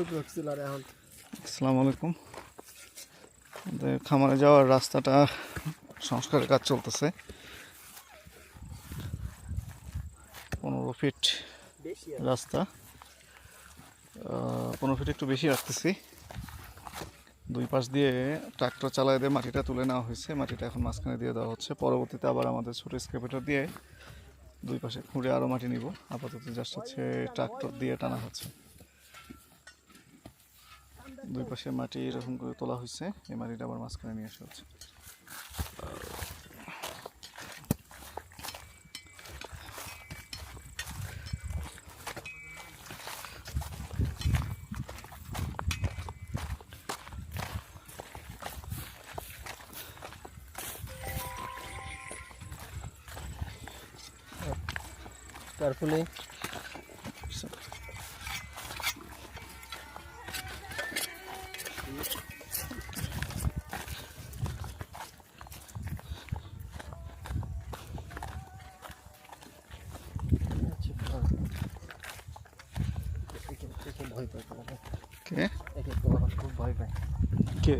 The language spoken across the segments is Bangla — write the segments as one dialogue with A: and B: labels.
A: টুকরো আর এখন।
B: আসসালামু আলাইকুম। আমাদের খামারে যাওয়ার রাস্তাটা সংস্কারের কাজ চলতেছে। পনেরো ফিট রাস্তা। পনেরো ফিট একটু বেশি রাখতেছি। দুই পাশ দিয়ে ট্রাক্টর চালায় দিয়ে মাটিটা তুলে নেওয়া হয়েছে। মাটিটা এখন মাঝখানে দিয়ে দেওয়া হচ্ছে। পরবর্তীতে আবার আমাদের ছোটো স্কেপেটার দিয়ে দুই পাশে খুঁড়ে আরও মাটি নিব। আপাতত জাস্ট হচ্ছে ট্রাক্টর দিয়ে টানা হচ্ছে। দুই পাশে মাটি এরকম করে তোলা হয়েছে, এই মাটিটা আবার মাঝখানে নিয়ে আসা হচ্ছে।
A: তারপরে ভয় পায় তোমাকে
B: কে
A: একে তোমার খুব ভয় পায়
B: কে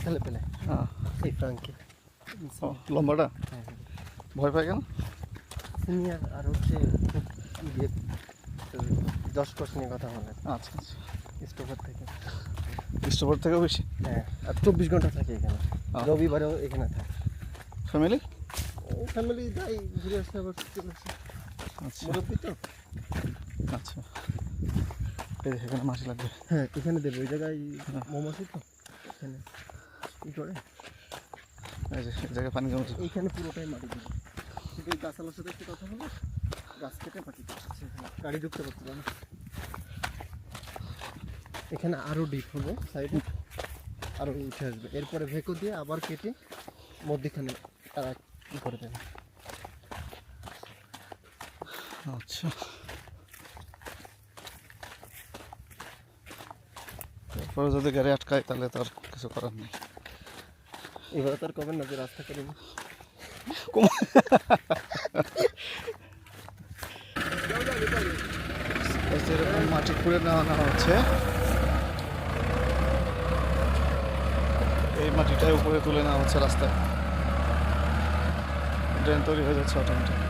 A: ছেলে পেলে
B: আহ,
A: এই ফ্রাঙ্কি
B: লম্বাটা?
A: হ্যাঁ
B: ভয় পায় কেন?
A: সিনিয়র আর হচ্ছে ইয়ে দশ কোর্স নিয়ে কথা বলে।
B: আচ্ছা আচ্ছা।
A: স্টোভার থেকে।
B: ডিস্টার্বার থেকেও বেশি?
A: হ্যাঁ আর চব্বিশ ঘণ্টা থাকে এখানে।
B: আহ।
A: রবিবারেও এখানে থাকে।
B: ফ্যামিলি?
A: ফ্যামিলি যাই ঘুরে আসলে আবার আসে।
B: আচ্ছা। আচ্ছা। এই এখানে মাছি লাগবে।
A: হ্যাঁ এখানে দেবে। ওই জায়গায় মৌমাছি তো। এখানে কি করে?
B: পানি
A: এইখানে পুরোটাই মাটি গাছালার সাথে একটু কথা বলো গাছ কেটে মাটি গাড়ি ঢুকতে না। এখানে আরও ডিপ হবে সাইডে আরও উঠে আসবে। এরপরে ভেকো দিয়ে আবার কেটে মধ্যখানে তারা কি করে দেবে।
B: আচ্ছা। তারপরে যদি গাড়ি আটকায় তাহলে তার কিছু করার নেই।
A: এবার তার কবেন না যে রাস্তা করে
B: এরকম মাটি খুঁড়ে নেওয়া নেওয়া হচ্ছে। এই মাটিটাই উপরে তুলে নেওয়া হচ্ছে রাস্তায়। ড্রেন তৈরি হয়ে যাচ্ছে অটোমেটিক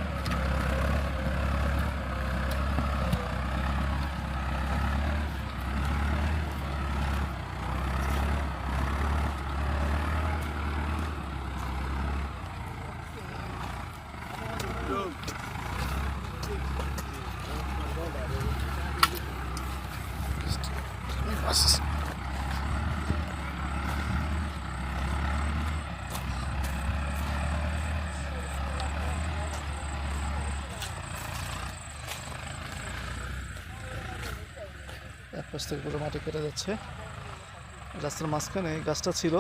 B: এক পাশ থেকে পুরো মাটি কেটে যাচ্ছে। রাস্তার মাঝখানে এই গাছটা ছিল।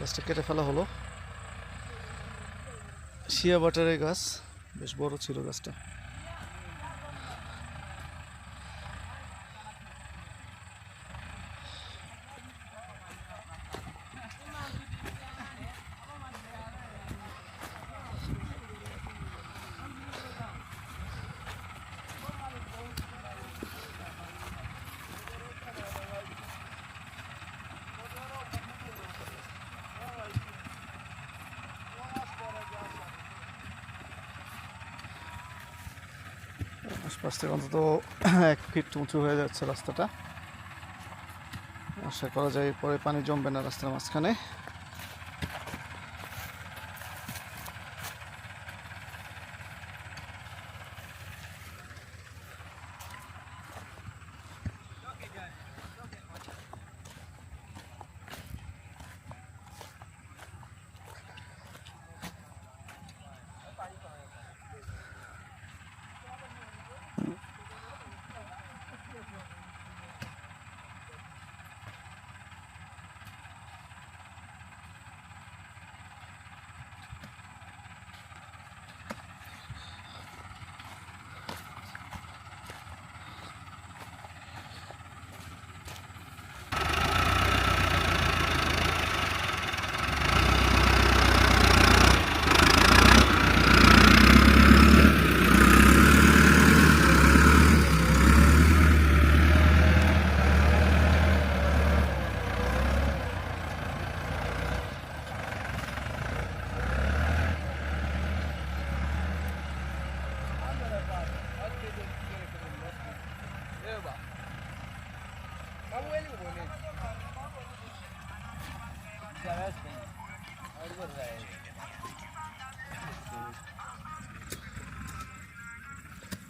B: গাছটা কেটে ফেলা হলো। শিয়া বাটারের গাছ। বেশ বড় ছিল গাছটা। আশপাশ থেকে অন্তত এক ফিট উঁচু হয়ে যাচ্ছে রাস্তাটা। আশা করা যায় পরে পানি জমবে না রাস্তার মাঝখানে।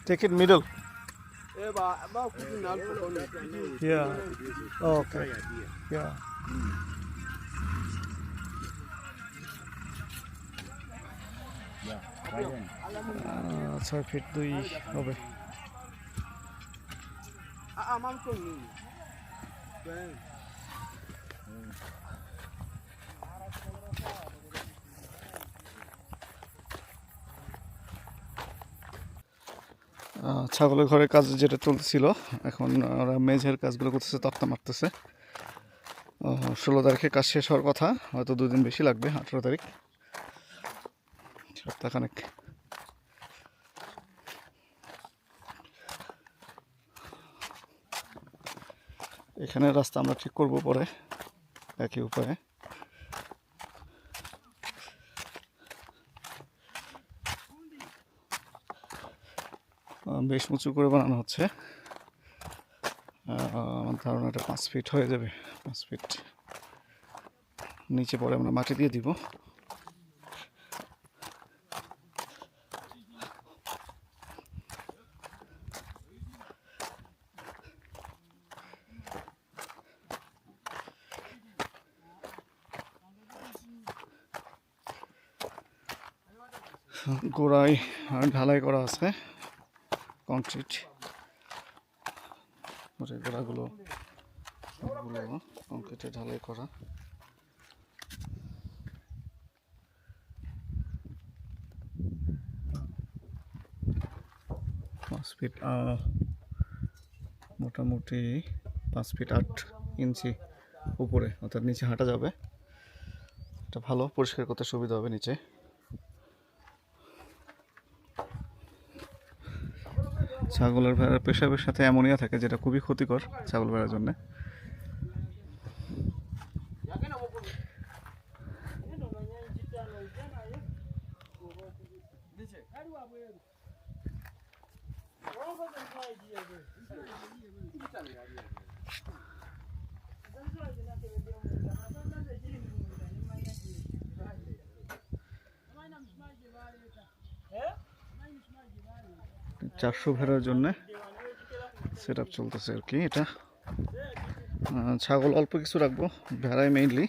B: Take it middle.
C: Eh, ba ba kudu na alfa ne.
B: Yeah. Okay. Yeah. আহ, ছয় ফিট দুই হবে
C: Ah, ah, mam
B: ছাগলের ঘরের কাজ যেটা চলতেছিল, এখন ওরা মেঝের কাজগুলো করতেছে, তক্তা মারতেছে। ষোলো তারিখে কাজ শেষ হওয়ার কথা, হয়তো দুদিন বেশি লাগবে, আঠেরো তারিখ। সপ্তাহখানেক। এখানে রাস্তা আমরা ঠিক করব পরে, একই উপায়ে। বেশ উঁচু করে বানানো হচ্ছে। আমার ধারণা এটা পাঁচ ফিট হয়ে যাবে। পাঁচ ফিট নিচে পরে আমরা মাটি দিয়ে দিব। গোড়ায় ঢালাই করা আছে। কংক্রিট। গোড়াগুলো কংক্রিটে ঢালাই করা। পাঁচ ফিট মোটামুটি পাঁচ ফিট আট ইঞ্চি উপরে, অর্থাৎ নিচে হাঁটা যাবে। এটা ভালো, পরিষ্কার করতে সুবিধা হবে নিচে। ছাগলের ভেড়ার পেশাবের সাথে অ্যামোনিয়া থাকে যেটা খুবই ক্ষতিকর ছাগল ভেড়ার জন্য। চারশো ভেড়ার জন্য সেট চলতেছে আর কি এটা। ছাগল অল্প কিছু রাখব, ভেড়াই মেইনলি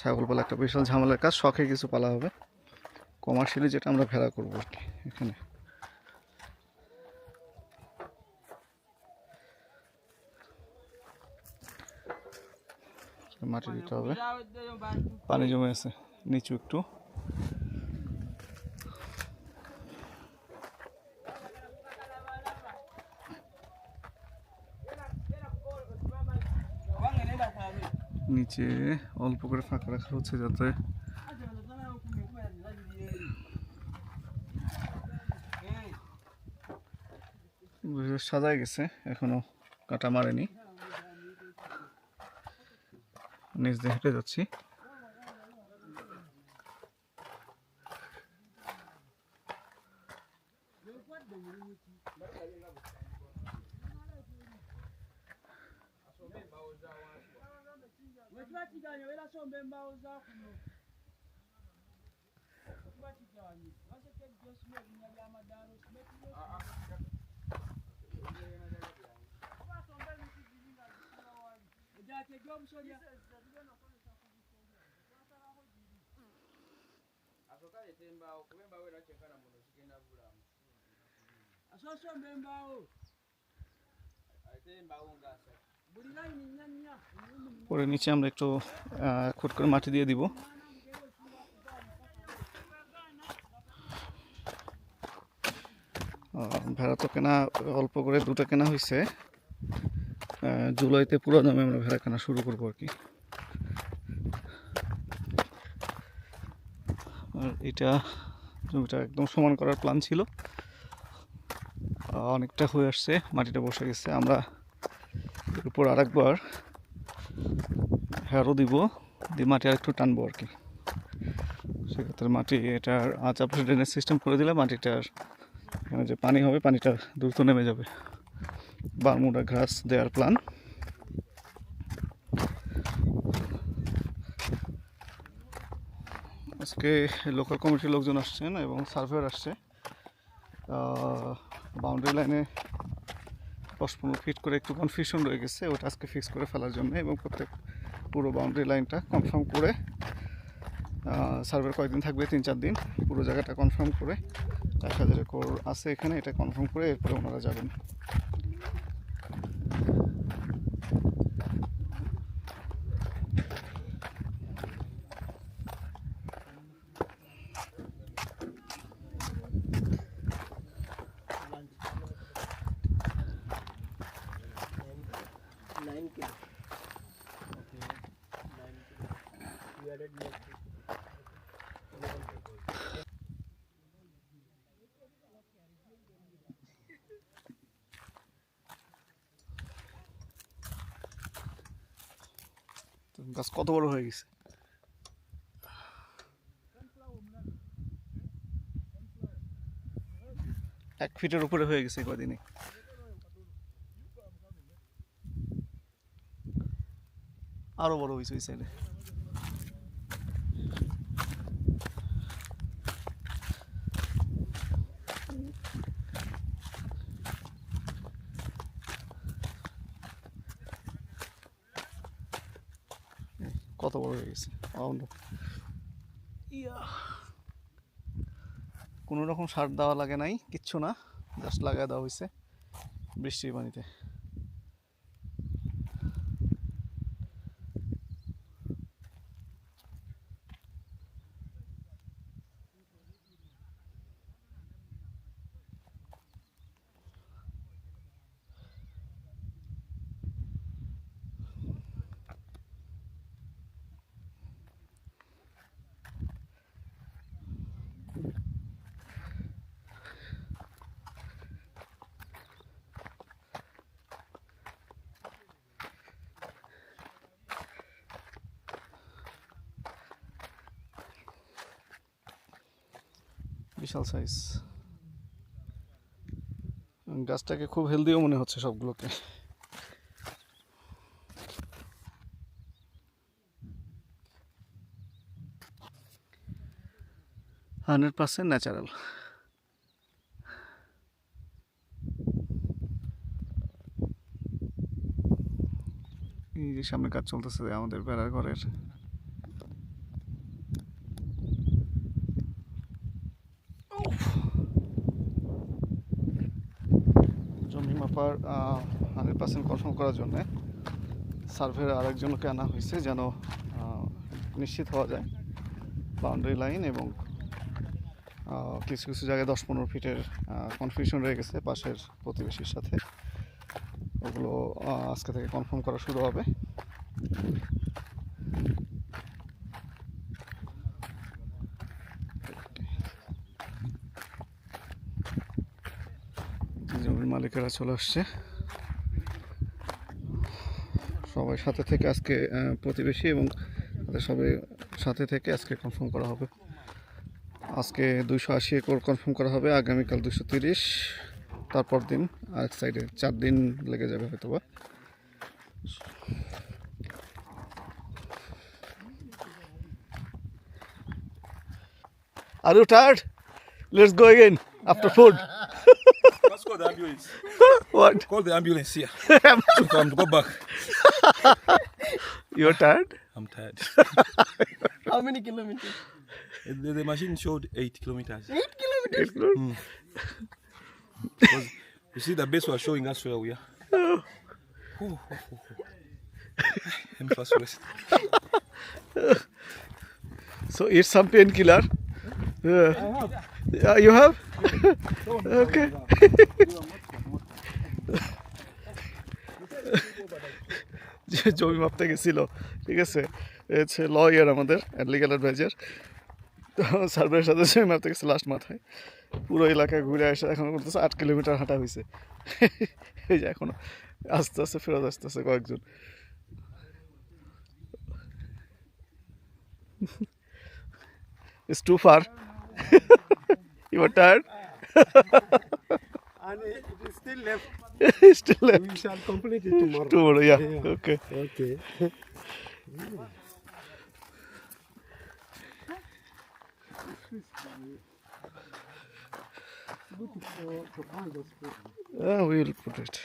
B: ছাগল পালা একটা বিশাল ঝামেলার কাজ, শখে কিছু পালা হবে। কমার্শিয়ালি যেটা আমরা ভেড়া করব আর কি এখানে। মাটি দিতে হবে। পানি জমে আছে, নিচু একটু। নিচে অল্প করে ফাঁকা রাখা হচ্ছে যাতে সাজায় গেছে, এখনও কাটা মারেনি। নিচ দিয়ে হেঁটে যাচ্ছি।
C: Okuba kiganya beera somba embaawo zaakuno. Okuba kiganya baseka ejjosima erinnya ly'amadaala osime kuba somba emiti giri nga zikula wali. Egyakyo egy'obusolya. asokaleeta embaawo kuba embaawo era kyenkana muno kigenda bulamu asoose omba embaawo aleeta embaawo ngaasatu
B: পরে নিচে আমরা একটু খুট করে মাটি দিয়ে দিব। ভেড়া তো কেনা অল্প করে দুটো কেনা হয়েছে জুলাইতে পুরো দামে আমরা ভেড়া কেনা শুরু করব আর কি। আর এটা জমিটা একদম সমান করার প্ল্যান ছিল। অনেকটা হয়ে আসছে, মাটিটা বসে গেছে। আমরা এর উপর আরেকবার হ্যারো দিব, দিয়ে মাটি আর একটু টানবো আর কি। সেক্ষেত্রে মাটি এটার আচাপ ড্রেনেজ সিস্টেম করে দিলে মাটিটার এখানে যে পানি হবে, পানিটা দ্রুত নেমে যাবে। বারমুডা ঘাস দেওয়ার প্ল্যান আজকে লোকাল কমিটির লোকজন আসছেন এবং সার্ভেয়ার আসছে। বাউন্ডারি লাইনে দশ পনেরো ফিট করে একটু কনফিউশন রয়ে গেছে, ওটা আজকে ফিক্স করে ফেলার জন্য এবং প্রত্যেক পুরো বাউন্ডারি লাইনটা কনফার্ম করে সার্ভের কয়েকদিন থাকবে, তিন চার দিন, পুরো জায়গাটা কনফার্ম করে, এক হাজার একর আছে এখানে, এটা কনফার্ম করে এরপরে ওনারা যাবেন। গাছ কত বড় হয়ে গেছে? এক ফিটের উপরে হয়ে গেছে কদিনে। আরও বড় হয়েছে ওই সাইডে কত বড় হয়ে রাউন্ড কোনো রকম সার দেওয়া লাগে নাই, কিচ্ছু না জাস্ট লাগায় দেওয়া হয়েছে বৃষ্টির পানিতে। বিশাল সাইজ গাছটাকে খুব হেলদিও মনে হচ্ছে সবগুলোকে। হান্ড্রেড পার্সেন্ট ন্যাচারাল এই যে সামনে কাজ চলতেছে আমাদের বেড়ার ঘরের। জমি মাপার হান্ড্রেড পার্সেন্ট কনফার্ম করার জন্য সার্ভের আরেকজনকে আনা হয়েছে যেন নিশ্চিত হওয়া যায়। বাউন্ডারি লাইন এবং কিছু কিছু জায়গায় দশ পনেরো ফিটের কনফিউশন রয়ে গেছে পাশের প্রতিবেশীর সাথে। ওগুলো আজকে থেকে কনফার্ম করা শুরু হবে। মালিকেরা চলে আসছে সবাই সাথে থেকে আজকে প্রতিবেশী এবং তাদের সবাই সাথে থেকে আজকে কনফার্ম করা হবে আজকে দুশো আশি একর কনফার্ম করা হবে, আগামীকাল দুশো তিরিশ তারপর দিন আরেক সাইডে চার দিন লেগে যাবে হয়তো বা Are you tired? Let's go again after food.
C: Let's call the ambulance.
B: What?
C: Call the ambulance here. so I'm to go back.
B: You're tired?
C: I'm tired.
A: How many kilometers?
C: the, the machine showed eight kilometers.
A: Eight kilometers. Mm.
C: Because you see, the base was showing us where we are. Oh, oh, oh, oh. Let me first rest.
B: So eat some painkiller. Yeah. Yeah, you have? যে জমি মাপতে গেছিল, ঠিক আছে? হচ্ছে লয়ার আমাদের লিগাল অ্যাডভাইজার তো সার্ভের সাথে জমি মাপতে গেছে লাস্ট মাথায়। পুরো এলাকা ঘুরে আসে এখন করতেছে আট কিলোমিটার হাঁটা হয়েছে। এই যে এখনও আস্তে আস্তে ফেরত আসতেছে কয়েকজন। It's too far. You are tired?
D: And it is still left.
B: Still left.
D: We shall complete it tomorrow.
B: Tomorrow, yeah.
D: Yeah.
B: Okay.
D: Okay.
B: Yeah, we will put it.